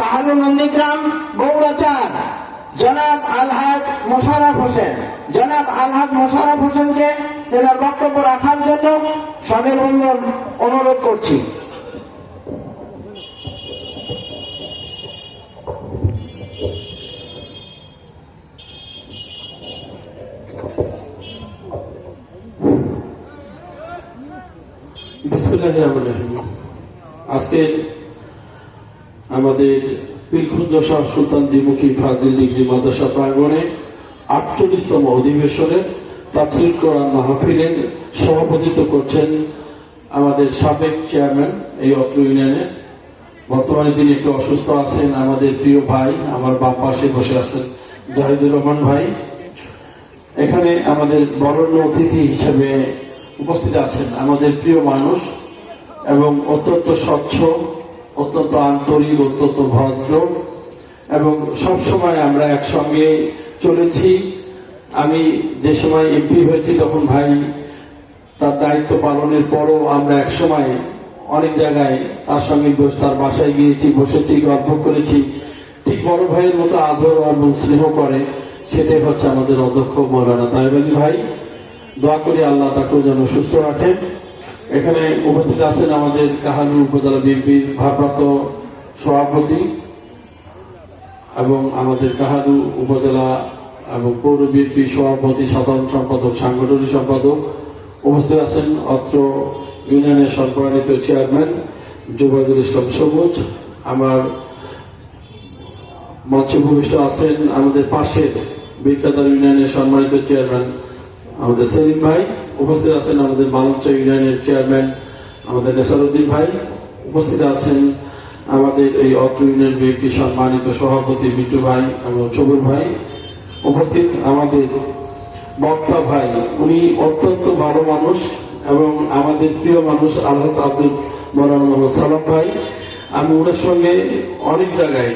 কাহালু নন্দীগ্রাম বৌড়াচার জনাব আলহাজ মোশারফ হোসেন। জনাব আলহাজ মোশারফ হোসেনকে তেনার বক্তব্য রাখার জন্য সদের বন্ধন অনুরোধ করছি। আজকে আমাদের পীরখুঞ্জ শাহ সুলতান দ্বিমুখী ফাজিল ডিগ্রি মাদ্রাসা প্রাঙ্গণে আটচল্লিশতম অধিবেশনের তাফসিল কোরআন মাহফিলের সভাপতিত্ব করছেন আমাদের সাবেক চেয়ারম্যান এই অত্র ইউনিয়নের বর্তমানে তিনি একটু অসুস্থ আছেন, আমাদের প্রিয় ভাই, আমার বাম পাশে বসে আছেন জাহিদুর রহমান ভাই। এখানে আমাদের বরণ্য অতিথি হিসেবে উপস্থিত আছেন আমাদের প্রিয় মানুষ এবং অত্যন্ত স্বচ্ছ অত্যন্ত আন্তরিক, অত্যন্ত ভদ্র এবং সব সময় আমরা একসঙ্গে চলেছি। আমি যে সময় এমপি হয়েছি তখন ভাই তার দায়িত্ব পালনের পরও আমরা একসময় অনেক জায়গায় তার সঙ্গে তার বাসায় গিয়েছি, বসেছি, গল্প করেছি। ঠিক বড় ভাইয়ের মতো আদর এবং স্নেহ করে সেটাই হচ্ছে আমাদের অধ্যক্ষ মৌলানা তাইবানি ভাই। দোয়া করি আল্লাহ তাকেও যেন সুস্থ রাখেন। এখানে উপস্থিত আছেন আমাদের কাহালু উপজেলা বিএনপির ভারপ্রাপ্ত সভাপতি এবং আমাদের কাহালু উপজেলা এবং পৌর বিএনপি সভাপতি, সাধারণ সম্পাদক, সাংগঠনিক সম্পাদক উপস্থিত আছেন অত্র ইউনিয়নের সম্মানিত চেয়ারম্যান জুবাইদুল ইসলাম সবুজ। আমার মঞ্চে ভূমিষ্ঠ আছেন আমাদের পাশের বিজ্ঞাতার ইউনিয়নের সম্মানিত চেয়ারম্যান আমাদের সেলিম ভাই। উপস্থিত আছেন আমাদের মালঞ্চা ইউনিয়নের চেয়ারম্যান, আমাদের নেসারুদ্দিন ভাই। উপস্থিত আছেন আমাদের এই অত্র ইউনিয়ন বিএনপি সম্মানিত সভাপতি বিট্টু ভাই এবং চবুর ভাই। উপস্থিত আমাদের বক্তা ভাই, উনি অত্যন্ত ভালো মানুষ এবং আমাদের প্রিয় মানুষ আলহাজ আব্দুল মৌলানা মোহাম্মদ সালাম ভাই। আমি ওনার সঙ্গে অনেক জায়গায়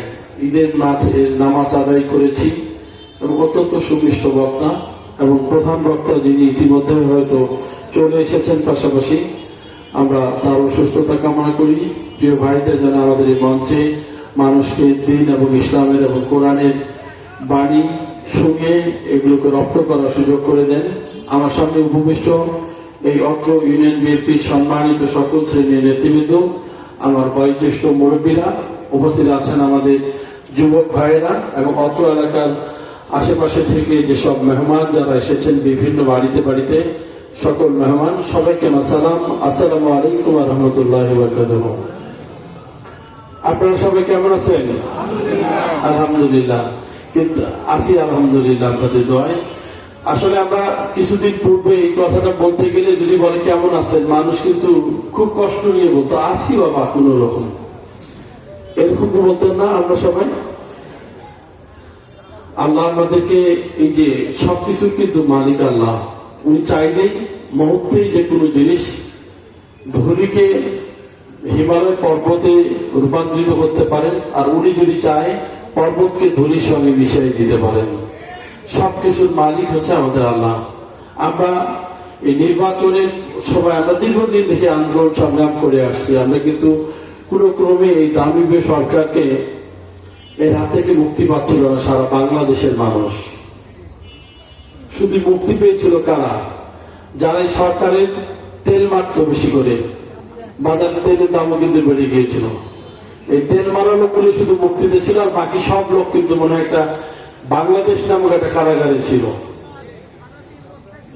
ঈদের মাঠে নামাজ আদায় করেছি এবং অত্যন্ত সুমিষ্ট বক্তা। এবং প্রধান বক্তা যিনি ইতিমধ্যে হয়তো চলে এসেছেন পাশাপাশি, আমরা তার সুস্থতা কামনা করি। প্রিয় ভাইদের যেন আমাদের এই মঞ্চে মানুষকে দিন এবং ইসলামের এবং কোরআনের বাণী শুনে এগুলোকে রপ্ত করার সুযোগ করে দেন। আমার সামনে উপবিষ্ট এই অত্র ইউনিয়ন বিএনপির সম্মানিত সকল শ্রেণির নেতৃবৃন্দ, আমার বয়োজ্যেষ্ঠ মুরব্বীরা উপস্থিত আছেন আমাদের যুবক ভাইয়েরা এবং অত্র এলাকার আশেপাশে থেকে যেসব মেহমান যারা এসেছেন বিভিন্ন বাড়িতে বাড়িতে সকল মেহমান সবাইকে সালাম। আসসালামু আলাইকুম রহমতুল্লাহ আপনারা সবাই কেমন আছেন? আলহামদুলিল্লাহ। কিন্তু আছি আলহামদুলিল্লাহ আপনাদের দোয়ায়। আসলে আমরা কিছুদিন পূর্বে এই কথাটা বলতে গেলে যদি বলে কেমন আছেন মানুষ কিন্তু খুব কষ্ট নিয়ে বলতো আসি বাবা কোন রকম এরকম কি বলতো না আমরা সবাই। আল্লাহ আমাদেরকে এই যে সবকিছু কিন্তু মালিক আল্লাহ। উনি চাইলেই মুহূর্তেই যে কোনো জিনিস ধনীকে হিমালয় পর্বতে রূপান্তরিত করতে পারেন, আর উনি যদি চায় পর্বতকে ধনীর সঙ্গে মিশিয়ে দিতে পারেন। সব কিছুর মালিক হচ্ছে আমাদের আল্লাহ। আমরা এই নির্বাচনের সময় আমরা দীর্ঘদিন থেকে আন্দোলন সংগ্রাম করে আসছি। আমরা কিন্তু কোনো ক্রমে এই দামি সরকারকে এর হাত থেকে মুক্তি পাচ্ছিল না সারা বাংলাদেশের মানুষ? শুধু মুক্তি পেয়েছিল কারা? যারা এই সরকারের তেল মারত বেশি করে, বাজারে তেলের দামও কিন্তু বেড়ে গিয়েছিল। এই তেল মারা লোকগুলি শুধু মুক্তিতে ছিল আর বাকি সব লোক কিন্তু মনে হয় একটা বাংলাদেশ নামক একটা কারাগারে ছিল।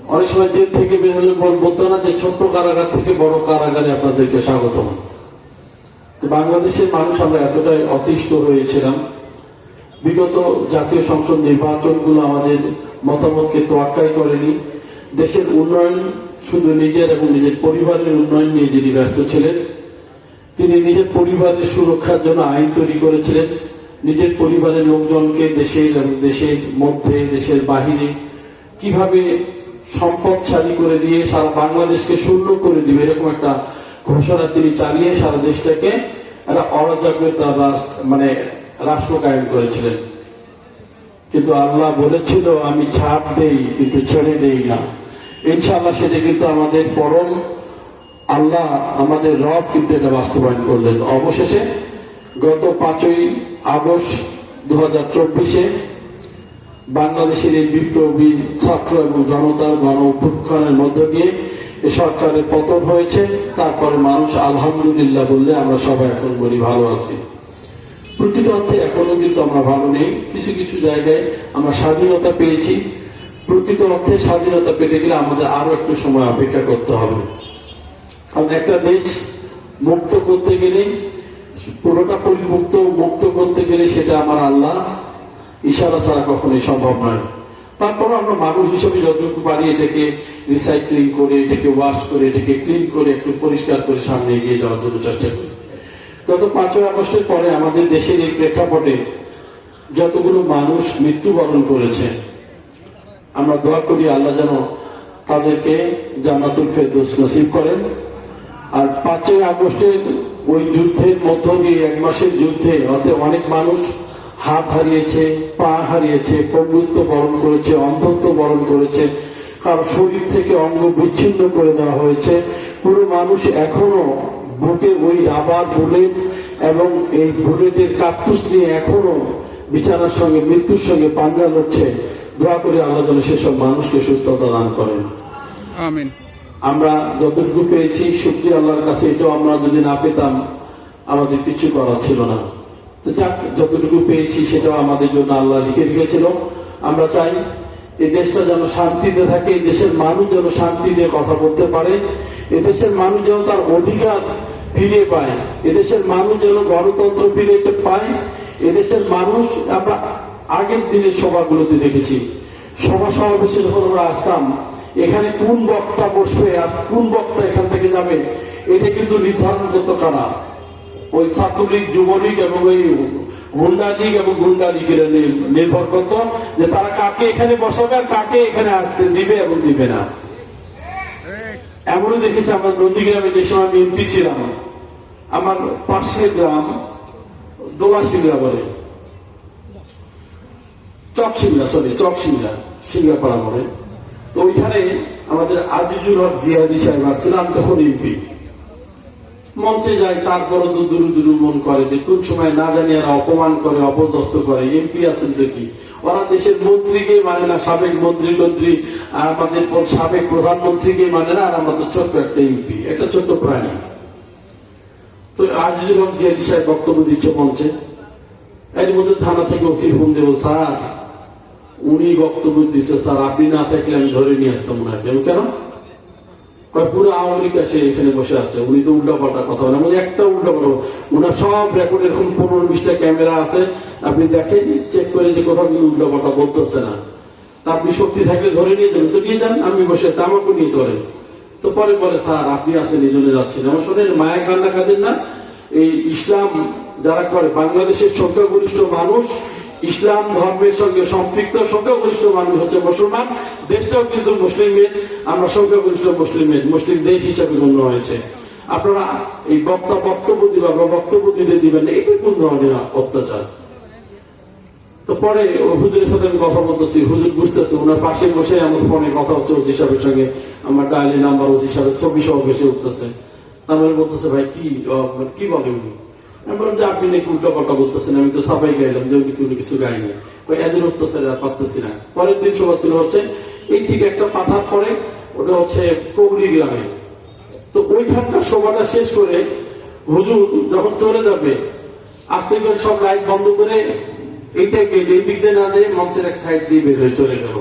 অনেক সময় জেল থেকে বের হলে বলতো না যে ছোট্ট কারাগার থেকে বড় কারাগারে আপনাদেরকে স্বাগতম। বাংলাদেশের মানুষ আমরা এতটাই অতিষ্ঠ হয়েছিলাম। বিগত জাতীয় সংসদ নির্বাচনগুলো আমাদের মতামতকে তোয়াক্কাই করেনি। দেশের উন্নয়ন শুধু নিজের এবং নিজের পরিবারের উন্নয়ন নিয়ে যিনি ব্যস্ত ছিলেন, তিনি নিজের পরিবারের সুরক্ষার জন্য আইন তৈরি করেছিলেন। নিজের পরিবারের লোকজনকে দেশের এবং দেশের মধ্যে, দেশের বাহিরে কীভাবে সম্পদশালী করে দিয়ে সারা বাংলাদেশকে শূন্য করে দিবে, এরকম একটা ঘোষণা তিনি চালিয়ে সারা দেশটাকে একটা অরাজকতা মানে রাষ্ট্র কায়েম করেছিলেন। কিন্তু আল্লাহ বলেছিল, আমি ছাড় দেই, কিন্তু ছেড়ে দেই না। ইনশাআল্লাহ সেটা কিন্তু আমাদের পরম আল্লাহ, আমাদের রব কিন্তু এটা বাস্তবায়ন করলেন। অবশেষে গত পাঁচই আগস্ট দু হাজার চব্বিশে বাংলাদেশের এই বিপ্লবী ছাত্র এবং জনতার গণ অভ্যুত্থানের মধ্য দিয়ে সরকারের পতন হয়েছে, তারপরে মানুষ আলহামদুলিল্লাহ বললে আমরা সবাই এখন বলি ভালো আছি। প্রকৃত অর্থে এখনও কিন্তু আমরা ভালো নেই, কিছু কিছু জায়গায় আমরা স্বাধীনতা পেয়েছি। প্রকৃত অর্থে স্বাধীনতা পেতে গেলে আমাদের আরও একটু সময় অপেক্ষা করতে হবে। কারণ একটা দেশ মুক্ত করতে গেলে, পুরোটা পরিমুক্ত মুক্ত করতে গেলে সেটা আমার আল্লাহ, ইশারা ছাড়া কখনোই সম্ভব নয়। তারপর আমরা মানুষ হিসেবে যতটুকু পারি এটাকে রিসাইক্লিং করে, এটাকে ওয়াশ করে, এটাকে ক্লিন করে, একটু পরিষ্কার করে সামনে এগিয়ে যাওয়ার জন্য চেষ্টা করি। গত পাঁচই আগস্টের পরে আমাদের দেশের এই প্রেক্ষাপটে যতগুলো মানুষ মৃত্যুবরণ করেছে, আমরা দোয়া করি আল্লাহ যেন তাদেরকে জান্নাতুল ফেরদৌস নসিব করেন। আর পাঁচই আগস্টের ওই যুদ্ধের মধ্য দিয়ে এক মাসের যুদ্ধে অর্থাৎ অনেক মানুষ হাত হারিয়েছে পা হারিয়েছে পঙ্গুত্ব বরণ করেছে অন্ধত্ব বরণ করেছে কারও শরীর থেকে অঙ্গ বিচ্ছিন্ন করে দেওয়া হয়েছে। পুরো মানুষ এখনও বুকে ওই রাবার বুলেট এবং এই বুলেটের কাপ্তুস নিয়ে এখনও বিছানার সঙ্গে মৃত্যুর সঙ্গে পাঞ্জা লড়ছে। দোয়া করে আল্লাহ যেন সেসব মানুষকে সুস্থতা দান করেন। আমিন। আমরা যতটুকু পেয়েছি সত্যি আল্লাহর কাছে এটাও আমরা যদি না পেতাম আমাদের কিছু করার ছিল না। যতটুকু পেয়েছি সেটাও আমাদের জন্য আল্লাহ লিখে আমরা চাই এই দেশটা যেন শান্তিতে থাকে, এই দেশের মানুষ যেন শান্তি দিয়ে কথা বলতে পারে মানুষ যেন তার অধিকার ফিরে পায় এদেশের মানুষ যেন গণতন্ত্র ফিরে পায় এদেশের মানুষ আমরা আগের দিনের সভাগুলোতে দেখেছি। সভা সমাবেশে যখন আমরা আসতাম, এখানে কোন বক্তা বসবে আর কোন বক্তা এখান থেকে যাবে, এটা কিন্তু নির্ধারণ করতো কারা? ওই ছাত্রলীগ, যুবলীগ এবং ওই হুন্ডা লীগ এবং গুন্ডা লীগের নির্ভর করতো যে তারা কাকে এখানে বসাবে আর কাকে এখানে আসতে দিবে এবং দিবে না। এমনও দেখেছি আমার নন্দীগ্রামে যে সময় আমি এমপি ছিলাম, আমার পাশের গ্রাম দোলাশিংরা বলে। চকসিংরা সরি চকসিংরা সিংহাপাড়া বলে। তো ওইখানে আমাদের আজিজুল হক জিহাদি সাহেব আসছিলাম তখন এমপি। মঞ্চে যায় তারপরও তো দুরু দুরু মন করে, যে কোন সময় না জানি এরা অপমান করে, অপদস্থ করে। এমপি আছেন তো কি ওরা দেশের মন্ত্রীকে মানে না, সাবেক মন্ত্রী মন্ত্রী আর আমাদের সাবেক প্রধানমন্ত্রীকে মানে না, আর আমরা তো ছোট্ট একটা এমপি একটা ছোট্ট প্রাণী। তো আজিজুল হক জিহাদি সাহেব বক্তব্য দিচ্ছে মঞ্চে, এর মধ্যে থানা থেকে ওসি ফোন দেবো, স্যার, উনি বক্তব্য দিচ্ছে, স্যার, আপনি না থাকলে আমি ধরে নিয়ে আসতাম না। কেন? কেন? পুরো আওয়ামী লীগ এসে এখানে বসে আছে। উনি তো উল্টা পাল্টা কথা বলে আমি একটা উল্টা পাল্টা ওনার সব রেকর্ড এরকম পনেরো বিশটা ক্যামেরা আছে। আপনি দেখেন চেক করে যে কোথাও কিন্তু উল্টা পাল্টা বলতেছে না। আপনি শক্তি থাকলে ধরে নিয়ে যাবেন। তো নিয়ে যান, আমি বসে আছি, আমাকে নিয়ে ধরেন তো পরে বলে, স্যার, আপনি আছেন, এই জন্য যাচ্ছেন আমার শোনেন মায়া কান্না কাঁদেন না। এই ইসলাম যারা করে, বাংলাদেশের সংখ্যাগরিষ্ঠ মানুষ ইসলাম ধর্মের সঙ্গে সম্পৃক্ত সংখ্যাগরিষ্ঠ মানুষ হচ্ছে মুসলমান, দেশটাও কিন্তু মুসলিমের আমরা সংখ্যাগরিষ্ঠ মুসলিমের মুসলিম দেশ হিসাবে গণ্য হয়েছে। আপনারা এই বক্তা বক্তব্য দিবা বা বক্তব্য দিতে দিবেন, এটা কোন ধরনের অত্যাচার? তো পরে হুজুরের সাথে আমি কথা বলতেছি, হুজুর বুঝতেছে, ওনার পাশে বসে আমার ফোনে কথা হচ্ছে ওসি সাহেবের সঙ্গে, আমার ডায়ালি নাম্বার ওসি সাহেবের ছবি সহ বেশি উঠতেছে। তারপরে বলতেছে, ভাই, কি কি বলে উনি? আমি বললাম যে আপনি নাকি উল্টা বলতেছেন আমি তো সাবাই গাইলাম যে উনি কি উনি কিছু গাইনি ওই এদের পারতেছি না। পরের দিন সভা ছিল হচ্ছে এই ঠিক একটা পাথার পরে ওটা হচ্ছে কৌরি গ্রামে। তো ওইখানকার সভাটা শেষ করে হুজুর যখন চলে যাবে আস্তে করে সব লাইট বন্ধ করে এইটা গেট এই দিক দিয়ে না যেয়ে মঞ্চের এক সাইড দিয়ে বের হয়ে চলে গেল।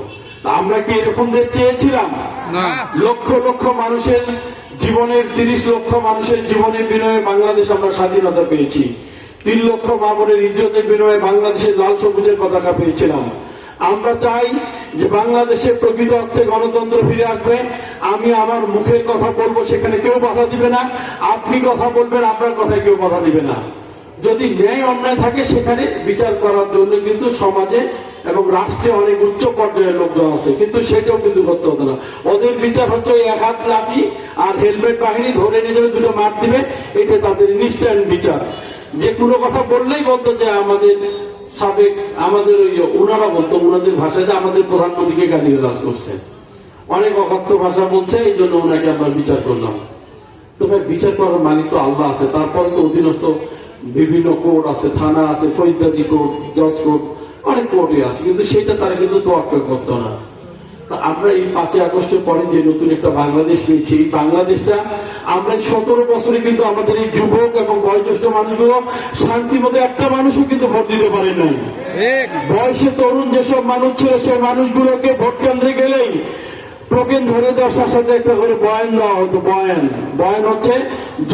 আমরা কি এরকম চেয়েছিলাম? না। লক্ষ লক্ষ মানুষের জীবনের তিরিশ লক্ষ মানুষের জীবনের বিনয়ে বাংলাদেশ আমরা স্বাধীনতা পেয়েছি। তিন লক্ষ মামনের ইজ্জতের বিনয়ে বাংলাদেশের লাল সবুজের পতাকা পেয়েছিলাম। আমরা চাই যে বাংলাদেশে প্রকৃত অর্থে গণতন্ত্র ফিরে আসবে। আমি আমার মুখের কথা বলব, সেখানে কেউ বাধা দিবে না। আপনি কথা বলবেন, আপনার কথায় কেউ বাধা দিবে না। যদি ন্যায় অন্যায় থাকে, সেখানে বিচার করার জন্য কিন্তু সমাজে এবং রাষ্ট্রে অনেক উচ্চ পর্যায়ের লোকজন আছে। কিন্তু সেটাও কিন্তু করতে হতো না। ওদের বিচার হচ্ছে ওই এক হাত লাঠি আর হেলমেট বাহিনী ধরে নিয়ে যাবে, দুটো মার দিবে। এটা তাদের ইনস্ট্যান্ট বিচার। যে কোনো কথা বললেই বলতো যে আমাদের সাবেক, আমাদের ওই ওনারা বলতো, ওনাদের ভাষায় যে আমাদের প্রধানমন্ত্রীকে গালিগালাজ করছে। অনেক অকথ্য ভাষা বলছে, এই জন্য ওনাকে আমরা বিচার করলাম। তবে বিচার করার মালিক তো আল্লাহ আছে। তারপর তো অধীনস্থ বিভিন্ন কোর্ট আছে থানা আছে ফৌজদারি কোর্ট জজ কোর্ট অনেক কোর্টই আছে কিন্তু সেটা তারা কিন্তু তোয়াক্কা করতো না। তা আমরা এই পাঁচই আগস্টের পরে যে নতুন একটা বাংলাদেশ পেয়েছি এই বাংলাদেশটা আমরা সতেরো বছরে কিন্তু আমাদের এই যুবক এবং বয়োজ্যেষ্ঠ মানুষগুলো শান্তি মতো একটা মানুষও কিন্তু ভোট দিতে পারে নাই। বয়সে তরুণ যেসব মানুষ ছিল সেই মানুষগুলোকে ভোট কেন্দ্রে গেলেই টোকেন ধরে দেওয়ার সাথে একটা করে বয়ান দেওয়া হতো বয়ান। বয়ান হচ্ছে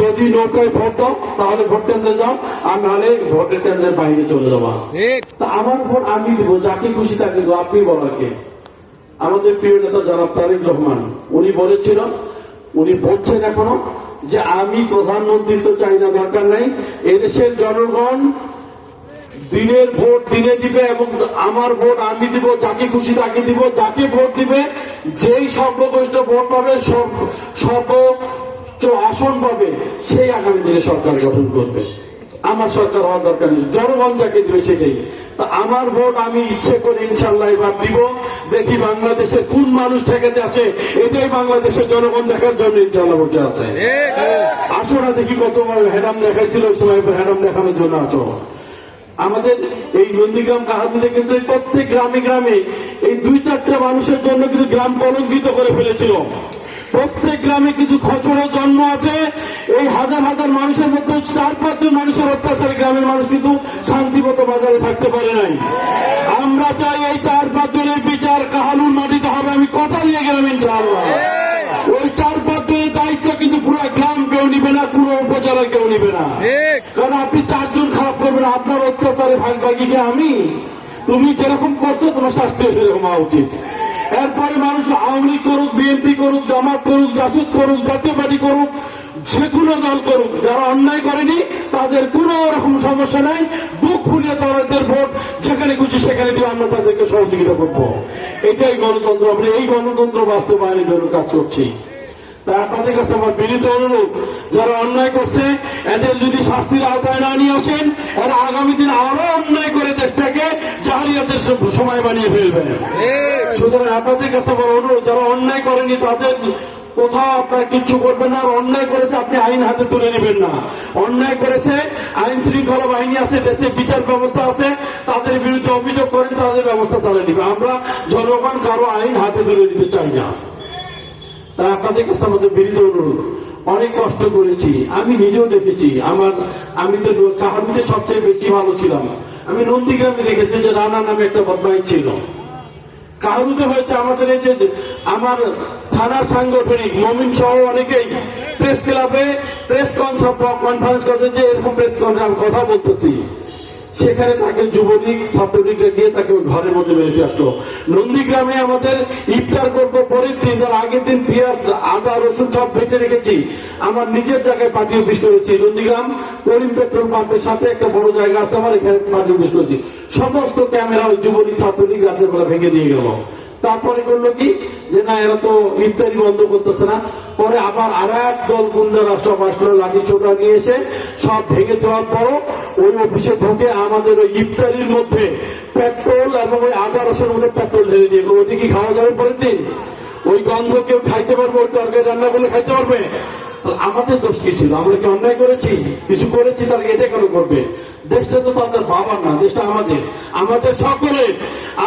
যদি নৌকায় ভোট দাও তাহলে ভোট কেন্দ্রে যাও আর নাহলে ভোটের কেন্দ্রের বাইরে চলে যাওয়া তা আমার ভোট আমি দিব যাকে খুশি তাকে দেবো আপনি বলার কে আমাদের প্রিয় নেতা জনাব তারেক রহমান উনি বলেছিল উনি বলছেন এখনও যে আমি প্রধানমন্ত্রী তো চাই না দরকার নাই এদেশের জনগণ দিনের ভোট দিনে দিবে এবং আমার ভোট আমি দিব যাকে খুশি তাকে দিব যাকে ভোট দিবে যেই সর্বকনিষ্ঠ ভোট পাবে সর্ব- সর্বোচ্চ আসন পাবে সেই আগামী দিনে সরকার গঠন করবে। আমার সরকার হওয়ার দরকার নেই। জনগণ যাকে দিবে সেটাই। তা আমার ভোট আমি ইচ্ছে করে ইনশাল্লাহ এবার দিব। দেখি বাংলাদেশে কোন মানুষ ঠেকাতে আছে এটাই বাংলাদেশের জনগণ দেখার জন্য ইনশাল্লাহ বসে আছে। আসো না দেখি কত হ্যাডাম দেখাইছিল ওই সময় হ্যাডাম দেখানোর জন্য আছো আমাদের এই নন্দীগ্রাম কাহাবিতে কিন্তু প্রত্যেক গ্রামে গ্রামে এই দুই চারটা মানুষের জন্য কিন্তু গ্রাম কলঙ্কিত করে ফেলেছিল। প্রত্যেক গ্রামে কিছু খসড়ের জন্ম আছে। এই হাজার হাজার মানুষের মধ্যে চার পাঁচজন মানুষের অত্যাচারে গ্রামের মানুষ কিন্তু শান্তিমতো বাজারে থাকতে পারে নাই। আমরা চাই এই চার পাঁচজনের বিচার কাহালুর মাটিতে হবে। আমি কথা দিয়ে গেলাম ইনশাআল্লাহ। ওই চার পাঁচজনের দায়িত্ব কিন্তু পুরো গ্রাম কেউ নিবে না পুরো উপজেলা কেউ নিবে না। কারণ আপনি চারজন খারাপ করবেন আপনার অত্যাচারে ভাগ ভাগিকে আমি তুমি যেরকম করছ তোমার শাস্তি সেরকম হওয়া উচিত। এরপরে মানুষ আওয়ামী লীগ করুক বিএনপি করুক জামাত করুক জাসুদ করুক জাতীয় পার্টি করুক যে কোনো দল করুক যারা অন্যায় করেনি তাদের কোনো রকম সমস্যা নাই। বুক ফুলিয়ে তাদের ভোট যেখানে খুশি সেখানে দিয়ে আমরা তাদেরকে সহযোগিতা করব। এটাই গণতন্ত্র আমরা এই গণতন্ত্র বাস্তবায়নের জন্য কাজ করছি। তা আপনাদের কাছে আমার বিনীত অনুরোধ, যারা অন্যায় করছে, এদের যদি শাস্তির আওতায় না নিয়ে আসেন, এরা আগামী দিন আরও অন্যায় করে দেশটাকে জাহারিয়াতের সময় বানিয়ে ফেলবেন সুতরাং আপনাদের কাছে আমার অনুরোধ, যারা অন্যায় করেনি তাদের কোথাও আপনার কিচ্ছু করবেন না, আর অন্যায় করেছে আপনি আইন হাতে তুলে নেবেন না। অন্যায় করেছে, আইন শৃঙ্খলা বাহিনী আছে, দেশে বিচার ব্যবস্থা আছে, তাদের বিরুদ্ধে অভিযোগ করেন, তাদের ব্যবস্থা তারা নিবে। আমরা জনগণ কারও আইন হাতে তুলে দিতে চাই না। তা আপনাদের কাছে আমাদের বিনীত অনুরোধ। অনেক কষ্ট করেছি, আমি নিজেও দেখেছি। আমার, আমি তো কাহাবিতে সবচেয়ে বেশি ভালো ছিলাম। আমি নন্দীগ্রামে দেখেছি যে রানা নামে একটা বদমাইশ ছিল। কাহারুতে হয়েছে আমাদের এই যে আমার থানার সাংগঠনিক মমিন সহ অনেকেই প্রেস ক্লাবে প্রেস কনফারেন্স করছে যে এরকম প্রেস কনফারেন্স কথা বলতেছি। সেখানে তাকে যুবলীগ, ছাত্রলীগরা গিয়ে তাকে ঘরের মধ্যে মেরে আসলো। নন্দীগ্রামে আমাদের ইফতার করব পরের দিন, তার আগের দিন পেঁয়াজ, আদা, রসুন সব বেটে রেখেছি। আমার নিজের জায়গায় পার্টি অফিস করেছি। নন্দীগ্রাম করিম পেট্রোল পাম্পের সাথে একটা বড় জায়গা আছে আমার, এখানে পার্টি অফিস করেছি। সমস্ত ক্যামেরা ওই যুবলীগ, ছাত্রলীগ রাতের বেলা ভেঙে দিয়ে গেল। তারপরে করল কি? যে না, এরা তো ইফতারি বন্ধ করতেছে না। পরে আবার আর এক দল গুন্ডারা সব আসলো লাঠি ছোটা নিয়ে এসে সব ভেঙে যাওয়ার পর ওই অফিসে ঢুকে আমাদের ওই ইফতারির মধ্যে পেট্রোল এবং ওই আটা রসের মধ্যে পেট্রোল ঢেলে দিয়ে। ওইটা কি খাওয়া যাবে পরের দিন ওই গন্ধ কেউ খাইতে পারবে, ওই তরকারি রান্না করলে খাইতে পারবে আমাদের দোষ কি ছিল? আমরা কি অন্যায় করেছি? কিছু করেছি, তাহলে এটা কেন করবে? দেশটা তো তাদের বাবার না, দেশটা আমাদের। আমাদের সকলে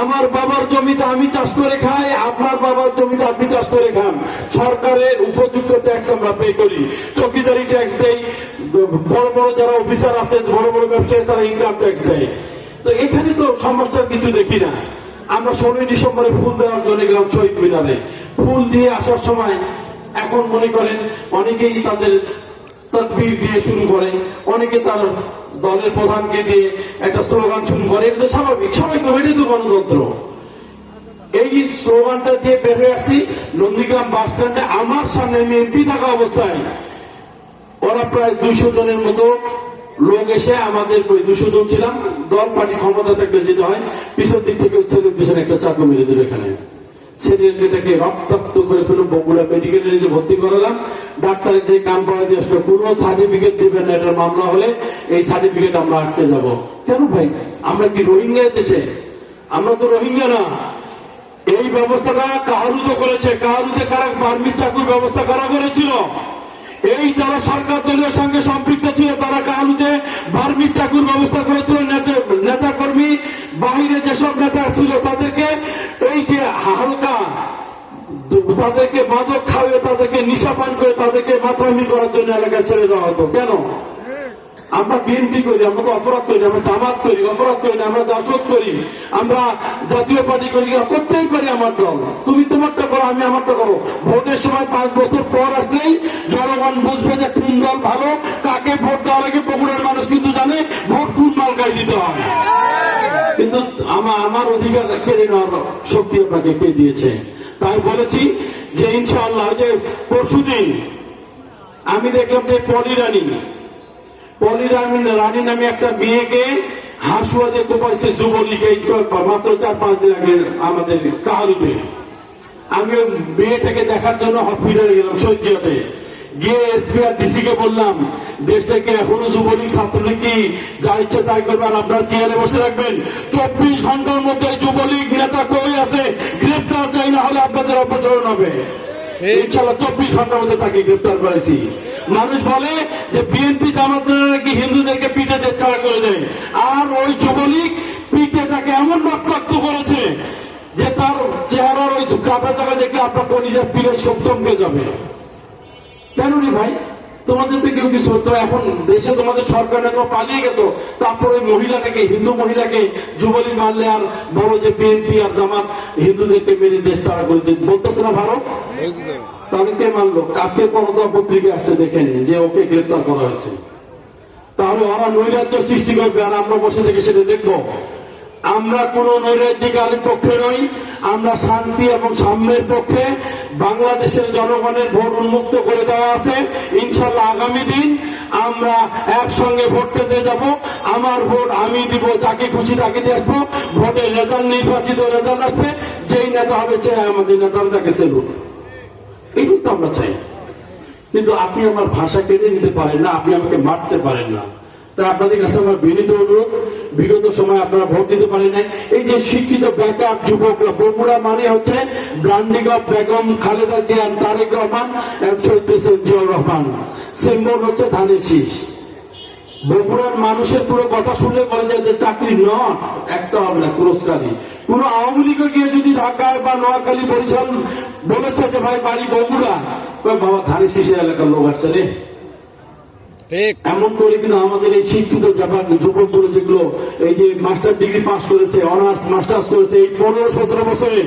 আমার বাবার জমিতে আমি চাষ করে খাই, আপনার বাবার জমিতে আপনি চাষ করে খান। সরকারের উপযুক্ত ট্যাক্স আমরা পে করি। চকিদারি ট্যাক্স দেই, বড় বড় যারা অফিসার আছে, বড় বড় ব্যবসায়ী, তারা ইনকাম ট্যাক্স দেয়। তো এখানে তো সমস্যার কিছু দেখি না। আমরা ষোলোই ডিসেম্বরে ফুল দেওয়ার জন্য গেলাম শহীদ মিনারে। ফুল দিয়ে আসার সময় এখন মনে করেন অনেকেই তাদের তকবির দিয়ে শুরু করে, অনেকে তার দলের প্রধানকে দিয়ে একটা স্লোগান শুরু করে, এটা তো স্বাভাবিক, সবাই করবে এটাই তো গণতন্ত্র। এই স্লোগানটা দিয়ে বের হয়ে আসছি নন্দীগ্রাম বাস স্ট্যান্ডে, আমার সামনে আমি এমপি থাকা অবস্থায়। ওরা প্রায় দুইশো জনের মতো লোক এসে আমাদের ওই দুশো জন ছিলাম, দল, পার্টি ক্ষমতা থাকলে যেতে হয়, পিছন দিক থেকে ছেলের পিছনে একটা চাকু মেরে দিল এখানে। ছেলেটাকে রক্তাক্ত করে ফেলো বগুড়া মেডিকেলে নিয়ে ভর্তি করালাম, ডাক্তারের যে কাম করা দিয়ে আসলো, কোনো সার্টিফিকেট দিবেন না, এটার মামলা হলে এই সার্টিফিকেট আমরা আটকে যাব। কেন ভাই? আমরা কি রোহিঙ্গা দেশে? আমরা তো রোহিঙ্গা না। এই ব্যবস্থাটা কাহারুতে করেছে? কাহারুতে কারা বার্মির চাকুর ব্যবস্থা কারা করেছিল? এই যারা সরকার দলীয় সঙ্গে সম্পৃক্ত ছিল, তারা কালুতে বার্মির চাকুর ব্যবস্থা করেছিল? নেতা কর্মী বাহিরে যেসব নেতা ছিল, তাদেরকে এই যে হালকা তাদেরকে মাদক খাওয়িয়ে, তাদেরকে নিশা পান করে তাদেরকে মাতরামি করার জন্য এলাকায় ছেড়ে দেওয়া হতো। কেন? আমরা বিএনপি করি, আমরা তো অপরাধ করি, আমরা জামাত করি, অপরাধ করি আমরা দর্শক করি, আমরা জাতীয় পার্টি করি করতেই পারি আমার দল। তুমি তোমারটা করো, আমি আমারটা করো। ভোটের সময় পাঁচ বছর পর আসলেই জনগণ বুঝবে যে কোন দল ভালো, কাকে ভোট দেওয়ার আগে বগুড়ার মানুষ কিন্তু জানে ভোট কোন মালকায় দিতে হয়। কিন্তু আমার আমার অধিকার কেড়ে নেওয়ার শক্তি আপনাকে কে দিয়েছে? তাই বলেছি যে ইনশাআল্লাহ যে পরশুদিন আমি দেখলাম যে পলি রানী পলি রানী নামে একটা মেয়েকে হাসুয়া দিয়ে কোপাইছে যুবলীগ এই মাত্র চার পাঁচ দিন আগে আমাদের কাহারুতে। আমি ওই মেয়েটাকে দেখার জন্য হসপিটালে গেলাম সৈকিয়াতে গিয়ে এসপি আর ডিসি কে বললাম দেশটাকে এখনও যুবলীগ ছাত্রলীগ কি যা ইচ্ছে তাই করবে আর আপনার চেয়ারে বসে রাখবেন? চব্বিশ ঘণ্টার মধ্যে যুবলীগ নেতা কই আছে? গ্রেপ্তার চাই না হলে আপনাদের অপচরণ হবে। ইনশাল্লাহ চব্বিশ ঘণ্টার মধ্যে তাকে গ্রেপ্তার করেছি। মানুষ বলে যে বিএনপি জামাত নাকি হিন্দুদেরকে পিঠে ছাড়া করে দেয়। আর ওই যুবলীগ পিঠে তাকে এমন রক্তাক্ত করেছে যে তার চেহারার ওই কাটা জায়গা দেখলে আপনার কলিজার পিড়ে সব চমকে যাবে। কেন রে ভাই? তোমাদের তো কেউ কিছু তো এখন দেশে তোমাদের সরকার পালিয়ে গেছো। তারপর ওই মহিলাটাকে, হিন্দু মহিলাকে যুবলীগ মারলে আর বলো যে বিএনপি আর জামাত হিন্দুদেরকে মেরে দেশ তারা করে দিন বলতেছে না ভারত? তাহলে কে মানলো আজকে আসছে, দেখেন যে ওকে গ্রেপ্তার করা হয়েছে। তাহলে ওরা নৈরাজ্য সৃষ্টি করবে, আর আমরা বসে থেকে সেটা দেখব। আমরা কোন নৈরাজ্যিকারের পক্ষে নই আমরা শান্তি এবং সাম্যের পক্ষে বাংলাদেশের জনগণের ভোট উন্মুক্ত করে দেওয়া আছে। ইনশাল্লাহ আগামী দিন আমরা একসঙ্গে ভোট পেতে যাব। আমার ভোট আমি দিব, যাকে খুশি তাকে দেখব ভোটের রেজাল্ট, নির্বাচিত রেজাল্ট আসবে। যেই নেতা হবে চাই আমাদের নেতা তাকে সেলুন এটাই তো আমরা চাই। কিন্তু আপনি আমার ভাষা কেড়ে নিতে পারেন না, আপনি আমাকে মারতে পারেন না। তাই আপনাদের কাছে আমার বিনীত অনুরোধ। বিগত সময় আপনারা ভোট দিতে পারেন নাই। এই যে শিক্ষিত বেকার যুবকরা বগুড়া মানে হচ্ছে ব্রান্ডিগা বেগম খালেদা জিয়া, তারেক রহমান এবং জিয়াউর রহমান। সিম্বল হচ্ছে ধানের শীষ। বগুড়ার মানুষের পুরো কথা শুনলে বলে যায় যে চাকরি নট, একটা হবে না পুরস্কারই কোন আওয়ামী লীগে গিয়ে যদি ঢাকায় বা নোয়াখালী, বরিশাল বলেছে যে ভাই বাড়ি বগুড়া বাবা ধানের শীষের এলাকার লোক আসছে রে। এমন করে কিন্তু আমাদের এই শিক্ষিত জাপান যুবকগুলো যেগুলো এই যে মাস্টার ডিগ্রি পাস করেছে অনার্স মাস্টার্স করেছে এই পনেরো সতেরো বছরে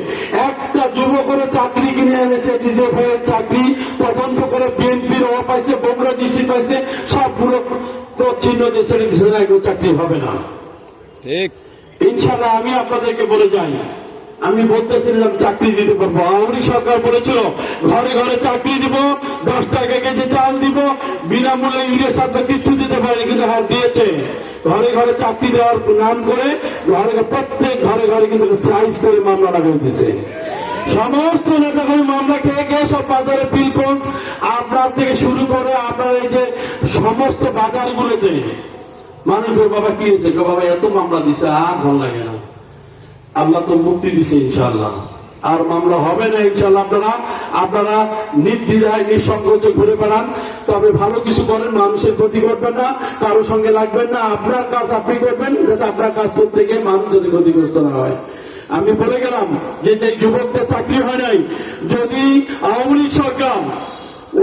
একটা যুবকের চাকরি কিনে এনেছে রিজার্ভ হয়ে চাকরি তদন্ত করে বিএনপির ও পাইছে বগুড়া ডিস্ট্রিক্ট পাইছে সবগুলো চিহ্ন দিয়ে ছেড়ে দিচ্ছে না এগুলো চাকরি হবে না। ঠিক। ইনশাল্লাহ আমি আপনাদেরকে বলে যাই আমি বলতেছি না চাকরি দিতে পারব। আওয়ামী সরকার বলেছিল, ঘরে ঘরে চাকরি দিব, দশ টাকা কেজি চাল দিব, বিনামূল্যে ইংরেজ সাথে কিছু দিতে পারেনি, কিন্তু হ্যাঁ দিয়েছে। ঘরে ঘরে চাকরি দেওয়ার নাম করে ঘরে প্রত্যেক ঘরে ঘরে কিন্তু সাইজ করে মামলা লাগাই দিছে সমস্ত নেতাকর্মী মামলা খেয়ে খেয়ে সব বাজারে পিলপঞ্চ আপনার থেকে শুরু করে আপনার এই যে সমস্ত বাজারগুলোতে। মানুষ বাবা, কি হয়েছে? বাবা, এত মামলা দিছে, আর ভালো লাগে না। আল্লাহ তো মুক্তি দিছে ইনশাআল্লাহ। আর মামলা হবে না ইনশাআল্লাহ আপনারা। আপনারা নির্দ্বিধায়, নিঃসংকোচে ঘুরে বেড়ান। তবে ভালো কিছু করেন, মানুষের ক্ষতি করবেন না কারোর সঙ্গে লাগবেন না, আপনার কাজ আপনি করবেন, যাতে আপনার কাজ করতে গিয়ে মানুষ যদি ক্ষতিগ্রস্ত না হয়। আমি বলে গেলাম যে যে যুবকদের চাকরি হয় নাই, যদি আওয়ামী লীগ সরকার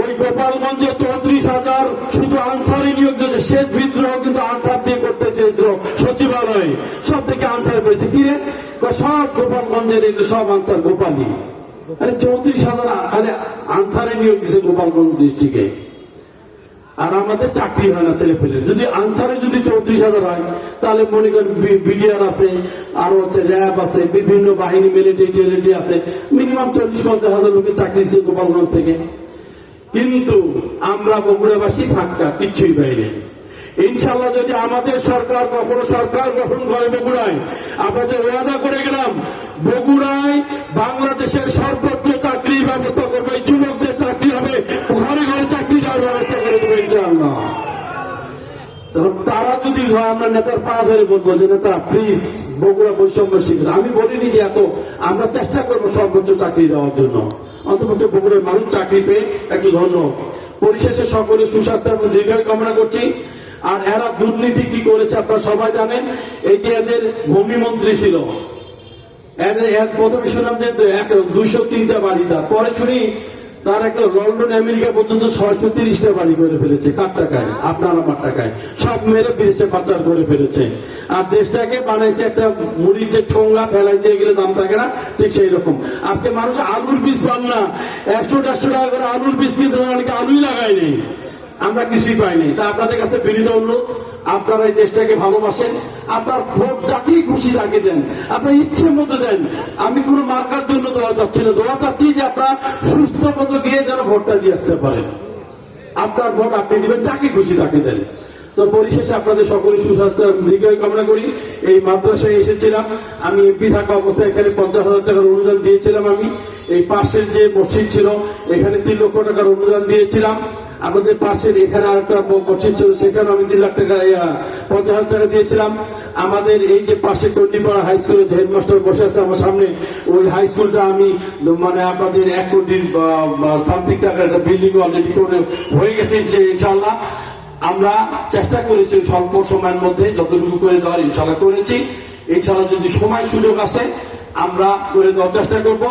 ওই গোপালগঞ্জে চৌত্রিশ হাজার শুধু আনসারি নিয়োগ দিয়েছে। শেষ বিদ্রোহ কিন্তু আনসার দিয়ে করতে চেয়েছিল সচিবালয়ে। সব থেকে আনসার পেয়েছে কি রে সব গোপালগঞ্জের সব আনসার গোপালী আরে চৌত্রিশ হাজার খালি আনসারে নিয়োগ দিয়েছে গোপালগঞ্জ ডিস্ট্রিক্টে। আর আমাদের চাকরি হয় না ছেলে পেলে যদি আনসারে যদি চৌত্রিশ হাজার হয়, তাহলে মনে করেন বিডিআর আছে আর হচ্ছে র্যাব আছে, বিভিন্ন বাহিনী, মিলিটারি আছে। মিনিমাম চল্লিশ পঞ্চাশ হাজার লোকের চাকরি দিচ্ছে গোপালগঞ্জ থেকে। কিন্তু আমরা বগুড়াবাসী ফাঁকা কিচ্ছুই পাইনি। ইনশাল্লাহ যদি আমাদের সরকার, কখনো সরকার গঠন করে বগুড়ায় আপনাদের ওয়াদা করে গেলাম, বগুড়ায় বাংলাদেশের সর্বোচ্চ চাকরির ব্যবস্থা করবে, যুবকদের চাকরি হবে, ঘরে ঘরে চাকরি দেওয়ার ব্যবস্থা করে দেবো ইনশাআল্লাহ। তখন তারা যদি আমরা নেতার পা ধরে বলব যে, নেতা প্লিজ বগুড়া বৈষম্য শিখবে আমি বলিনি যে এত, আমরা চেষ্টা করব সর্বোচ্চ চাকরি দেওয়ার জন্য। অন্তত বগুড়ার মানুষ চাকরি পেয়ে একটু ধন্য। পরিশেষে সকলে সুস্বাস্থ্য এবং দীর্ঘায় কামনা করছি। আর এরা দুর্নীতি কি করেছে আপনারা সবাই জানেন, এটি এদের ভূমি মন্ত্রী ছিল এর প্রথমে শুনলাম যে এক দুইশো তিনটা বাড়ি তার। পরে শুনি তার একটা লন্ডন আমেরিকা পর্যন্ত ছয়শো তিরিশটা বাড়ি করে ফেলেছে। কার টাকায়? আপনার আমার টাকায়। সব মেরে বিদেশে পাচার করে ফেলেছে। আর দেশটাকে বানাইছে একটা মুড়ির যে ঠোঙ্গা ফেলাই দিয়ে গেলে দাম থাকে না, ঠিক সেই রকম। আজকে মানুষ আলুর বীজ পান না। একশো দেড়শো টাকা করে আলুর বীজ কিন্তু অনেকে আলুই লাগাই নেই। আমরা কিছুই পাইনি। তা আপনাদের কাছে বিনীত অনুরোধ, আপনারা এই দেশটাকে ভালোবাসেন, আপনার ভোট যাকেই খুশি তাকে দেন, আপনার ইচ্ছে মতো দেন। আমি কোনো মার্কার জন্য দোয়া চাচ্ছি না। দোয়া চাচ্ছি যে আপনারা সুস্থ মতো গিয়ে যেন ভোটটা দিয়ে আসতে পারেন। আপনার ভোট আপনি দিবেন, যাকে খুশি তাকে দেন। তো পরিশেষে আপনাদের সকলের সুস্বাস্থ্য দীর্ঘায়ু কামনা করি। এই মাদ্রাসায় এসেছিলাম। আমি এমপি থাকা অবস্থায় এখানে পঞ্চাশ হাজার টাকার অনুদান দিয়েছিলাম আমি। এই পাশের যে মসজিদ ছিল, এখানে তিন লক্ষ টাকার অনুদান দিয়েছিলাম। আমাদের পাশের এখানে মসজিদ ছিল সেখানে আমি তিন লাখ টাকা পঞ্চাশ হাজার টাকা দিয়েছিলাম। আমাদের এই যে পাশে হাই হেডমাস্টার বসে আছে আমার সামনে, ওই হাই স্কুলটা আমি মানে এক সামথিং টাকার একটা বিল্ডিং অলরেডি করে হয়ে গেছে ইনশাল্লাহ আমরা চেষ্টা করেছি স্বল্প সময়ের মধ্যে যতটুকু করে দেওয়ার ইনশাল্লাহ করেছি। এছাড়া যদি সময় সুযোগ আসে, আমরা করে দেওয়ার চেষ্টা করব।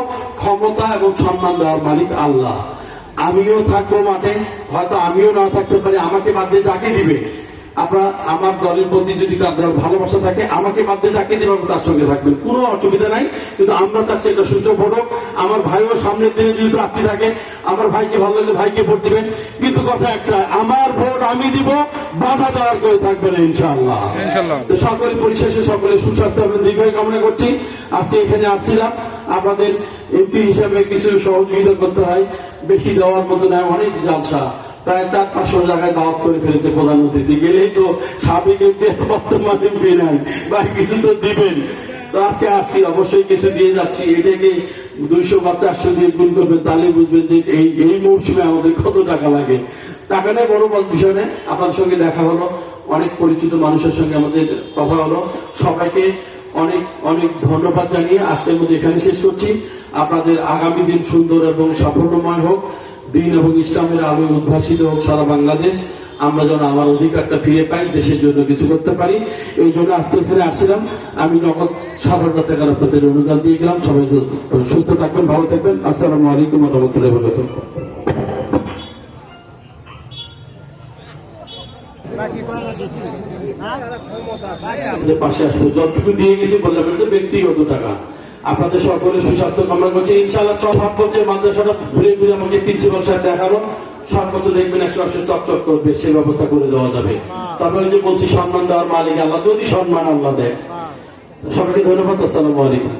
ক্ষমতা এবং সম্মান দেওয়ার মালিক আল্লাহ। আমিও থাকব মাঠে হয়তো আমিও না থাকতে পারি আমাকে বাদ দিয়ে যাকে দিবে। আপনার আমার দলের প্রতি যদি আপনার ভালোবাসা থাকে আমাকে বাদ দিয়ে যাকে দিবে তার সঙ্গে থাকবেন। কোনো অসুবিধা নাই কিন্তু আমরা চাচ্ছি একটা সুস্থ ভোট। আমার ভাইও সামনের দিনে যদি প্রার্থী থাকে আমার ভাইকে ভালো লাগলে ভাইকে ভোট দিবেন। কিন্তু কথা একটা আমার ভোট আমি দিব বাধা দেওয়ার কেউ থাকবে না ইনশাআল্লাহ। তো সকলে পরিশেষে সকলে সুস্বাস্থ্য এবং দীর্ঘায়ু কামনা করছি। আজকে এখানে আসছিলাম। আমাদের এমপি হিসাবে কিছু সহযোগিতা করতে হয়। বেশি দেওয়ার মতো নয় অনেক জালসা। প্রায় চার পাঁচশো জায়গায় দাওয়াত করে ফেলেছে প্রধানমন্ত্রী। গেলেই তো সাবেক এমপি বর্তমান এমপি নাই, বা কিছু তো দিবেন। তো আজকে আসছি, অবশ্যই কিছু দিয়ে যাচ্ছি। এটাকে দুইশো বা চারশো দিয়ে গুণ করবেন, তাহলে বুঝবেন যে এই এই মৌসুমে আমাদের কত টাকা লাগে। টাকা নেই, বড় বড় বিষয় নেই। আপনাদের সঙ্গে দেখা হলো, অনেক পরিচিত মানুষের সঙ্গে আমাদের কথা হলো। সবাইকে অনেক অনেক ধন্যবাদ জানিয়ে আজকের মধ্যে এখানে শেষ করছি। আপনাদের আগামী দিন সুন্দর এবং সাফল্যময় হোক। দিন এবং ইসলামের আলো উদ্ভাসিত হোক সারা বাংলাদেশ, আমরা যেন আমার অধিকারটা ফিরে পাই, দেশের জন্য কিছু করতে পারি। এই জন্য আজকে এখানে আসছিলাম। আমি নগদ সাত হাজার টাকার আপনাদের অনুদান দিয়ে গেলাম। সবাই সুস্থ থাকবেন, ভালো থাকবেন। আসসালামু আলাইকুম রহমতুল্লাহ আপনাদের পাশে আসব, যতটুকু দিয়ে গেছি বললাম ব্যক্তিগত টাকা। আপনাদের সকলের সুস্বাস্থ্য কামনা করছি। ইনশাআল্লাহ সর্বোচ্চ মাদ্রাসাটা ঘুরে ঘুরে আমাকে প্রিন্সিপাল সাহেব সব সর্বোচ্চ দেখবেন একশো একশো চকচক করবে সেই ব্যবস্থা করে দেওয়া যাবে। তারপরে যে বলছি সম্মান দেওয়ার মালিক আল্লাহ যদি সম্মান আল্লাহ দেয়। সবাইকে ধন্যবাদ আসসালামু আলাইকুম।